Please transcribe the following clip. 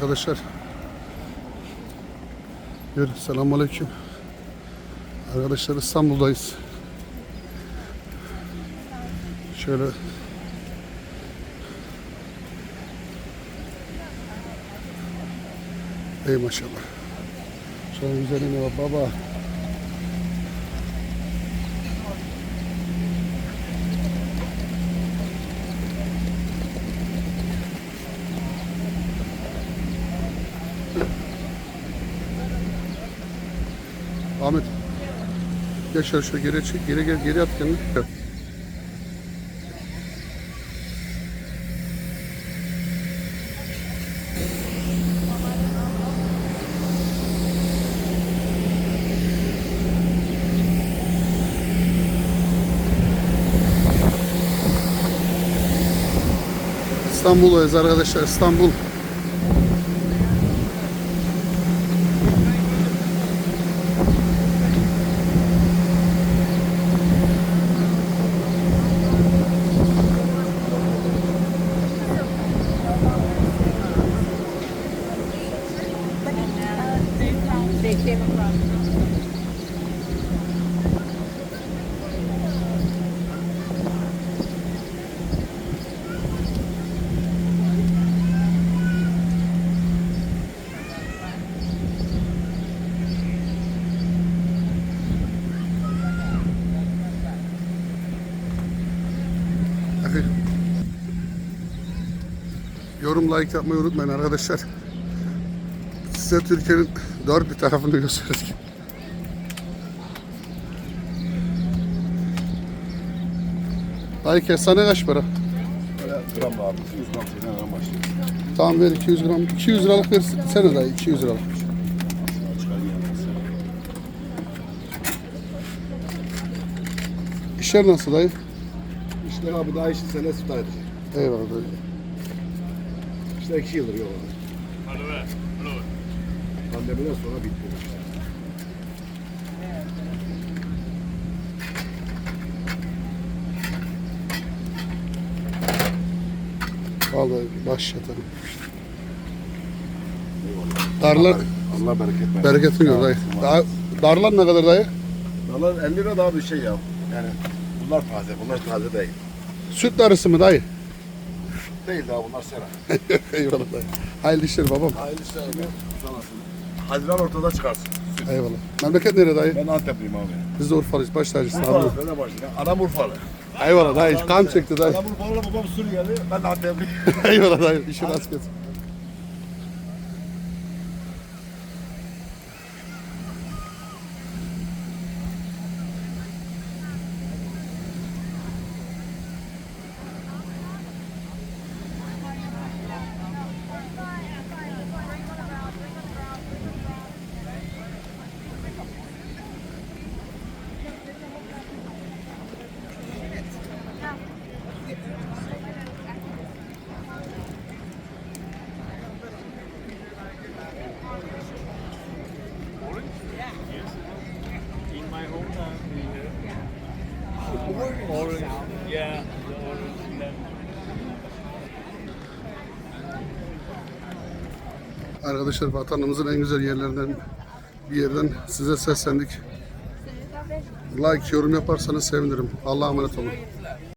arkadaşlar. Yürü, selamünaleyküm. Arkadaşlar İstanbul'dayız. Şöyle Ey maşallah. Şöyle güzeline bak baba. Ahmet. Gel şöyle geri çek. Geri gel. Geri at kendini. İstanbul'dayız arkadaşlar. İstanbul. Came across. Yorum like yapmayı unutmayın arkadaşlar. Size Türkiye'nin dört bir tarafını gösterdik. Dayı kestane kaç para? Gram abi. 200 gram şeyden aram başlıyor. Tamam ver 200 gram. 200 liralık ver sene dayı 200 liralık. İşler nasıl dayı? İşler abi daha işi sene süt edecek. Eyvallah dayı. İşte iki yıldır yok abi. Pandemiden sonra bitti. Vallahi baş yatarım. Darlar Allah bereket versin. bereketini gör dayı. Daha, darlar ne kadar dayı? Valla 50 lira daha bir şey ya. Yani bunlar taze, bunlar taze değil. Süt darısı mı dayı? Değil daha bunlar sera. Eyvallah dayı. Hayırlı işler babam. Hayırlı işler. Sağ olasın. Haziran ortada çıkarsın. Eyvallah. Memleket nere dayı? Ben Antepliyim abi. Biz de Urfalıyız. Baş tacısın abi. Urfalı, ben de başlayayım. Anam Urfalı. Eyvallah dayı. Kan çekti dayı. Anam Urfalı, babam Suriyeli. Ben de Antepliyim. Eyvallah dayı. İşin rast gelsin. In my hometown, we have orange. Yeah, the orange lemon. Arkadaşlar vatanımızın en güzel yerlerinden bir yerden size seslendik. Like, yorum yaparsanız sevinirim. Allah'a emanet olun.